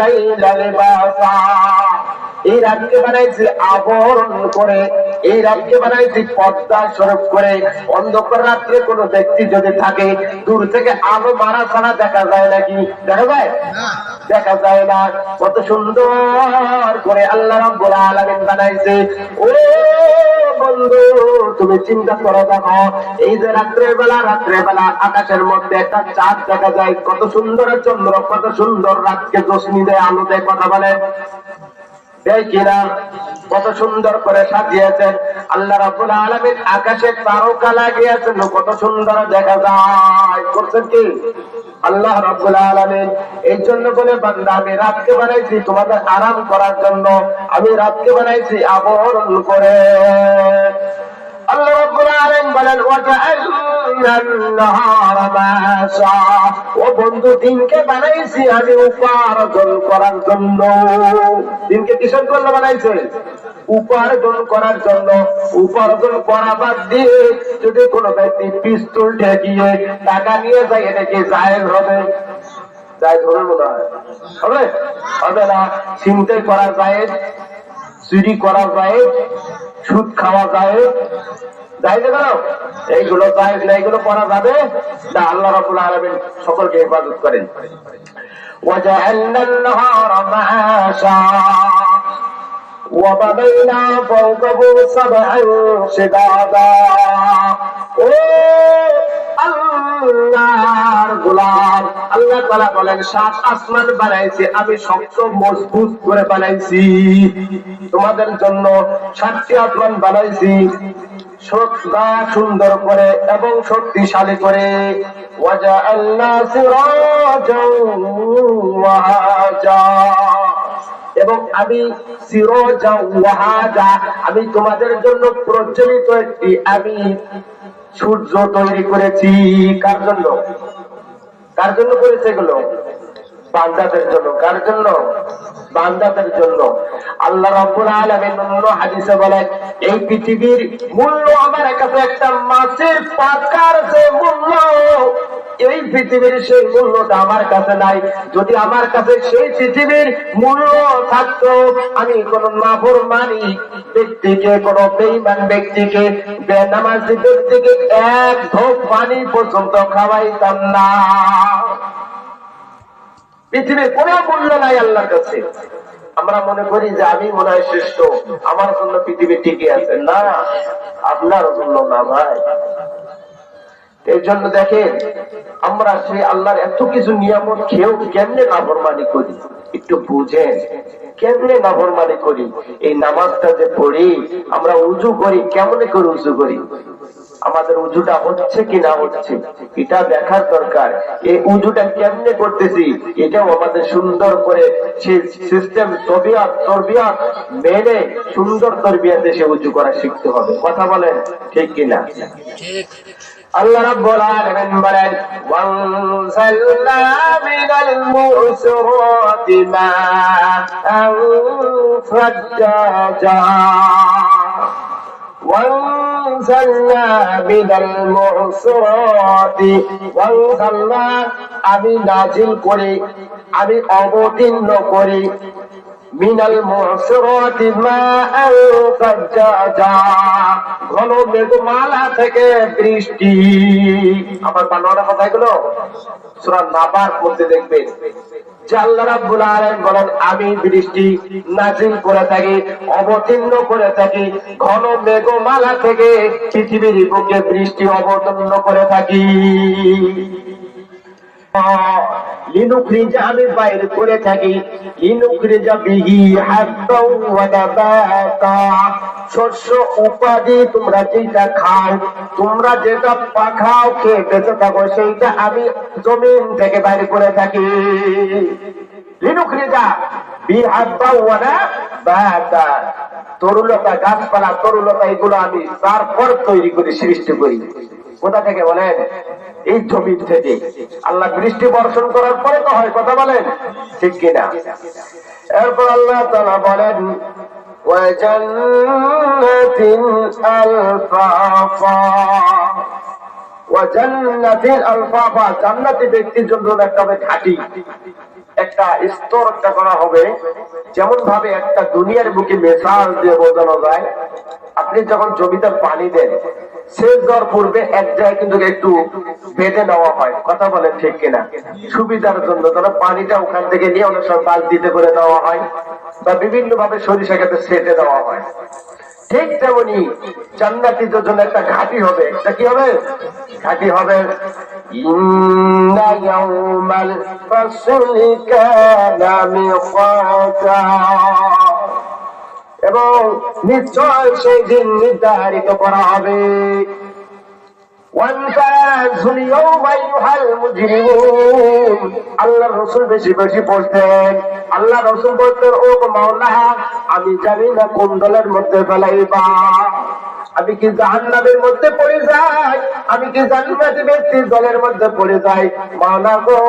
লাইলা লিবাসা এই রাতকে বানাইছি আবরণ করে এই রাতকে বানাইছি পদ্মা স্বরূপ করে। অন্ধকার রাত্রে কোন ব্যক্তি যদি থাকে দূর থেকে আলো মারা ছাড়া দেখা যায় নাকি দেখা যায় দেখা যায় না। কত সুন্দর করে আল্লাহ রাব্বুল আলামিন বানাইছে। ও বন্ধু, তুমি চিন্তা করো দেখো এই যে রাত্রের বেলা রাত্রের বেলা আকাশের মধ্যে একটা চাঁদ দেখা যায়, কত সুন্দর চন্দ্র, কত সুন্দর রাতকে রশ্মি দেয় আলো দেয় কথা বলে। কত সুন্দর করে সাজিয়েছেন আল্লাহ রাব্বুল আলামিন আকাশে তারকা লাগিয়েছেন, কত সুন্দর দেখা যায়। করছেন কি? আল্লাহ রাব্বুল আলামিন এই জন্য বলে, বান্দা, আমি রাতকে বানাইছি তোমাদের আরাম করার জন্য। আমি রাতকে বানাইছি আবরণ করে। আল্লাহ রাব্বুল উপার্জন করার জন্য। উপার্জন করার জন্য। করা বাদ দিয়ে যদি কোনো ব্যক্তি পিস্তল ঠেকিয়ে টাকা নিয়ে যায়, এটা কি হবে? জায়েজ হবে মনে হয়। হবে? হবে না। চিন্তাই করা যায় চুরি করা যায় সুদ খাওয়া যায় যাই কেন এইগুলো জায়েজ না এইগুলো করা যাবে না আল্লাহ রাব্বুল আলামিন সকলকে হেফাজত করেন وجعلنا النهار معاشا وبنينا فوقه سبعا شدادا ও আল্লাহর গোলাম। আল্লাহ তাআলা বলেন, সাত আসমান বানাইছি, আমি শক্ত, মজবুত করে বানাইছি। তোমাদের জন্য সাতটি আসমান বানাইছি সদা সুন্দর করে এবং শক্তিশালী করে। এবং আমি আমি তোমাদের জন্য প্রচলিত একটি, আমি সূর্য তৈরি করেছি। কার জন্য? কার জন্য করেছে এগুলো? বান্দাদের জন্য। কার জন্য? বান্দাদের জন্য। আল্লাহ রাব্বুল আলামিন অন্য হাদিসে বলেন, এই পৃথিবীর মূল্য আমার কাছে একটা মাছের পাকার যে মূল্য এই পৃথিবীর সেই মূল্যটা আমার কাছে নাই। যদি আমার কাছে সেই পৃথিবীর মূল্য থাকতো, আমি কোন নাফরমানি ব্যক্তিকে, কোন বেঈমান ব্যক্তিকে, বেনামাজি ব্যক্তিকে এক ঢোক পানি পর্যন্ত খাওয়াইতাম না। পৃথিবীর কোনো মূল্য নাই আল্লাহর কাছে। আমরা মনে করি যে আমি মনে হয় শ্রেষ্ঠ। আমার জন্য পৃথিবী টিকে আছে। না, আপনার জন্য না ভাই। এই জন্য দেখেন, আমরা সেই আল্লাহর এত কিছু নিয়ামত খেয়েও কেমনে নাফরমানি করি? একটু বুঝেন, কেমনে নাফরমানি করি? এই নামাজটা যে পড়ি, আমরা উজু করি, কেমনে করে উজু করি? আমাদের উজুটা হচ্ছে কি না হচ্ছে? এটা দেখার দরকার। এই উজুটা কেমনে করতেছি? এটাও আমাদের সুন্দর করে সেই সিস্টেম তবিয়াত, তরবিয়াত মেনে সুন্দর তরবিয়াতে সে উজু করা শিখতে হবে। কথা বলেন, ঠিক কিনা? আল্লাহ রাব্বুল আলামিন বলেন ওয়ানজালনা মিনাল মুসরাতি মাআন ফাজ্জাজা وانزلنا من المعصرات وانزلنا আমি নাজিল করি আমি অবতীর্ণ করি মেঘমালা থেকে বৃষ্টি। আবার বানোয়ারা কথা সূরা নাবার মধ্যে দেখবেন বলেন, আমি বৃষ্টি নাজিল করে থাকি, অবতীর্ণ করে থাকি, ঘন মেঘমালা থেকে পৃথিবীর বুকে বৃষ্টি অবতীর্ণ করে থাকি। আমি তোমরা যেটা খাও, তোমরা যেটা পাখাও, খেয়ে বেঁচে থাকো, সেইটা আমি জমিন থেকে বাইর করে থাকি। লিনুখরিজা বিহাব্বা তরুলতা, গাছপালা, তরুলতা, এগুলো আমি তারপর তৈরি করে সৃষ্টি করি। কোথা থেকে বলেন? এই জমির থেকে আল্লাহ বৃষ্টি বর্ষণ করার পরে তো হয়, কথা বলেন? ঠিক কিনা? এরপর আল্লাহ বলেন ব্যক্তির জন্য একটা স্তর করা হবে যেমন ভাবে একটা দুনিয়ার দিয়ে যায়। আপনি যখন জমিতে পানি দেন সেচ দেওয়ার পূর্বে এক জায়গায় কিন্তু একটু বেঁধে নেওয়া হয়। কথা বলেন ঠিক কিনা? সুবিধার জন্য। ধরো পানিটা ওখান থেকে নিয়ে অনেক সময় বালতিতে করে দেওয়া হয় বা বিভিন্ন ভাবে সরিষা খেতে সেটে দেওয়া হয়। ঠিক তেমনি জান্নাতীদের জন্য একটা ঘাটি হবে। একটা কি হবে? ঘাটি হবে এবং নিশ্চয় সেই দিন নির্ধারিত করা হবে। আল্লাহ রসুল বেশি বেশি বলতেন আল্লাহ রসুল বলতেন, ও মাওলা আমি জানি না কোন দলের মধ্যে ফেলাইবা। আমি কি জাহান্নামের মধ্যে পড়ে যাই? আমি কি জান্নাতি ব্যক্তি দলের মধ্যে পড়ে যাই? মাওলা গো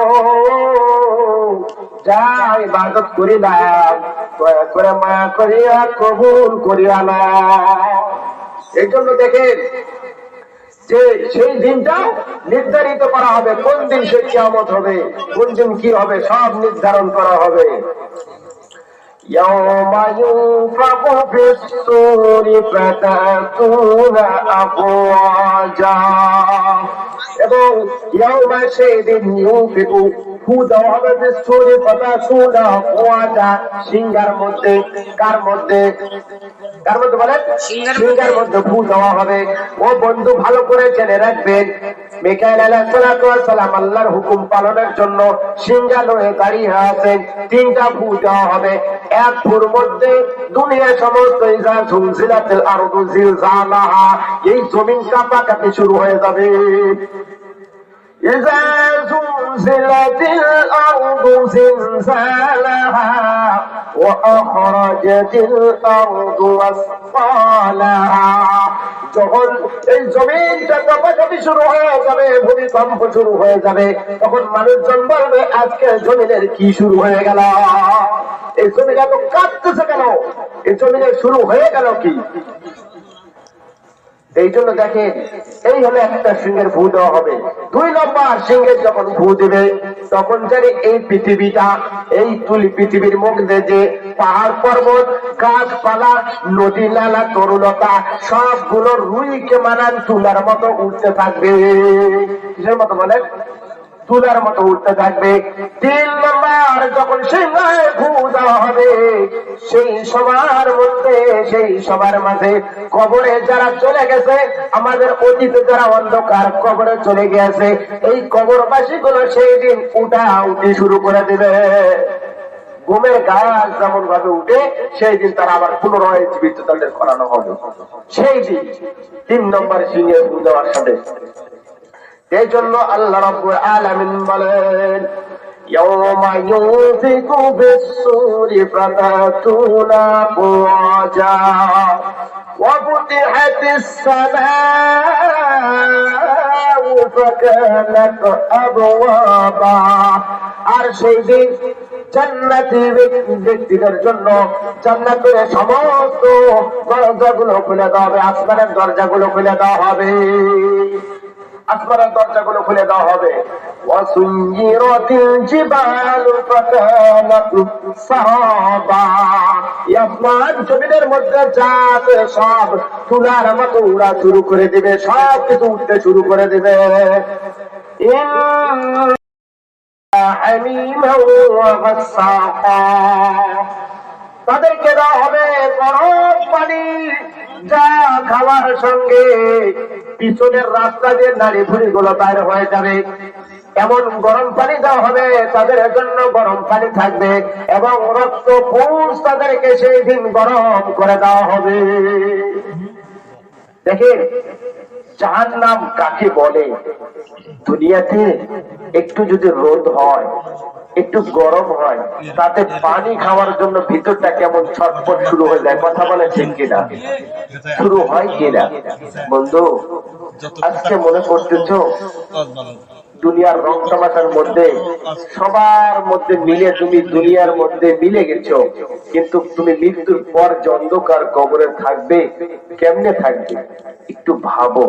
যাই বাদত করি না। দয়া করে মায়া করিয়া কবুল করিয়া না এই জন্য দেখেন যে সেই দিনটা নির্ধারিত করা হবে কোন দিন সে কিয়ামত হবে কোন দিন কি হবে সব নির্ধারণ করা হবে يوم ينفق في الصور فتأتون أفواجا এবং ইয়াউমা সেই দিন ইউফিকু ফু দেওয়া হবে যে সুরে কথা সুনা ওয়াটা সিংহার মধ্যে কার মধ্যে? কার মধ্যে বলেন? সিংহার সিংহার মধ্যে ফু দেওয়া হবে। ও বন্ধু ভালো করে জেনে রাখবেন মিকাইল আলাইহিসসালাম আল্লাহর হুকুম পালনের জন্য সিংহালয়ে দাঁড়িয়ে আছেন। তিনটা ফু দেওয়া হবে। এক ফুর মধ্যে দুনিয়ার সমস্ত ইজা ঝুলঝিলাতিল আরদু জিলজালাহা। এই জমিন কাঁপাকাঁপি শুরু হয়ে যাবে। إذا زلزلت الأرض زلزالها وأخرجت الأرض أثقالها যখন এই জমিনটা কাঁপাকাঁপি শুরু হয়ে যাবে ভূমিকম্প শুরু হয়ে যাবে তখন মানুষজন বলবে আজকে জমিনের কি শুরু হয়ে গেল এই জমিন এত কাঁপতেছে কেন এই জমিনের শুরু হয়ে গেল কি এই জন্য দেখেন, এই হলো একটা সিংহের ভূ দেওয়া হবে। দুই নম্বর সিংহের যখন ভূ দেবে, তখন জানি এই পৃথিবীটা, এই তুলি পৃথিবীর মুখ দে যে পাহাড় পর্বত, গাছপালা, নদী, নালা, তরুলতা, সবগুলো রুইকে মানান তুলার মতো উঠতে থাকবে। কিসের মতো বলেন? তুলার মতো উঠতে থাকবে। তিন নম্বর যখন সিংহায় ভূ দেওয়া হবে, সেই সবার মধ্যে, সেই সবার মাঝে কবরে যারা চলে গেছে, আমাদের অতীতে যারা অন্ধকার কবরে চলে গেছে এই কবরবাসী গুলো সেই দিন উঠা, উঠি শুরু করে দিবে। ঘুমের গাছ যেমন ভাবে উঠে, সেই দিন তারা আবার পুনরায় জীবিত তাদের করানো হবে। সেই দিন, তিন নম্বর সিংহে দেওয়ার সাথে এই জন্য আল্লাহ রাব্বুল আলামিন বলেন يوم ينفق بالصور فتأتون أفواجا وفتحت السماء فكانت أبوابا আর সেই দিন জান্নাতি ব্যক্তি- ব্যক্তিদের জন্য জান্নাতের সমস্ত দরজাগুলো খুলে দেওয়া হবে আসমানের দরজাগুলো খুলে দেওয়া হবে আসমানের দরজাগুলো খুলে দেওয়া হবে। সব তুলার মতো উড়া শুরু করে দিবে সব কিছু উঠতে শুরু করে দিবে। তাদেরকে দেওয়া হবে গরম পানি, যা খাওয়ার সঙ্গে পিছনের রাস্তা দিয়ে নারী ভুড়ি গুলো বাইর হয়ে যাবে। এমন গরম পানি দেওয়া হবে, তাদের জন্য গরম পানি থাকবে এবং রক্ত পুষ তাদেরকে সেই দিন গরম করে দেওয়া হবে। দেখে দেখেন, জাহান্নাম কাকে বলে? দুনিয়াতে একটু যদি রোদ হয় একটু গরম হয়, তাতে পানি খাওয়ার জন্য ভিতরটা কেমন ছটফট শুরু হয়ে যায়, কথা বলে ঠিক কিনা? শুরু হয় কিনা? বন্ধু, আজকে মনে করতেছ দুনিয়ার রং তামাশার মধ্যে, সবার মধ্যে মিলে তুমি দুনিয়ার মধ্যে মিলে গেছো। কিন্তু তুমি মৃত্যুর পর যে অন্ধকার কবরে থাকবে, কেমনে থাকবে? একটু ভাবো।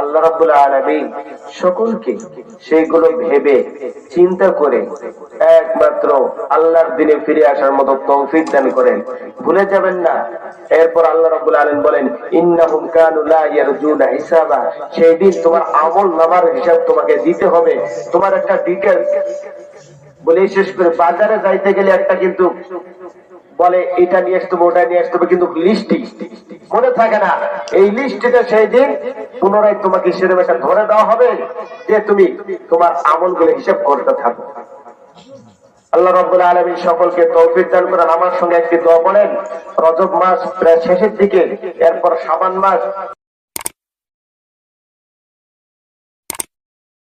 আল্লাহ সকলকে সেইগুলো ভেবে চিন্তা করে একমাত্র আল্লাহর দিনে ফিরে আসার মতো তৌফিক দান করেন। ভুলে যাবেন না। এরপর আল্লাহ রাব্বুল আলামিন বলেন, ইন্নাহুম কানু লা ইয়ারজুনা হিসাবা। সেই দিন তোমার আমল নামার হিসাব তোমাকে দিতে হবে। তোমার একটা ডিটেলস বলে শেষ করে বাজারে যাইতে গেলে একটা কিন্তু বলে, এটা নিয়ে আসতে হবে, ওটা নিয়ে আসতে হবে। কিন্তু লিস্টি মনে থাকে না। এই লিস্টটা সেই দিন পুনরায় তোমাকে সেরকম একটা ধরে দেওয়া হবে যে তুমি তোমার আমলগুলো হিসাব করতে থাকো। আল্লাহ রব্বুল আলমী সকলকে তৌফিক দান করেন। আমার সঙ্গে একটি দোয়া বলেন রজব মাস প্রায় শেষের দিকে, এরপর সাবান মাস।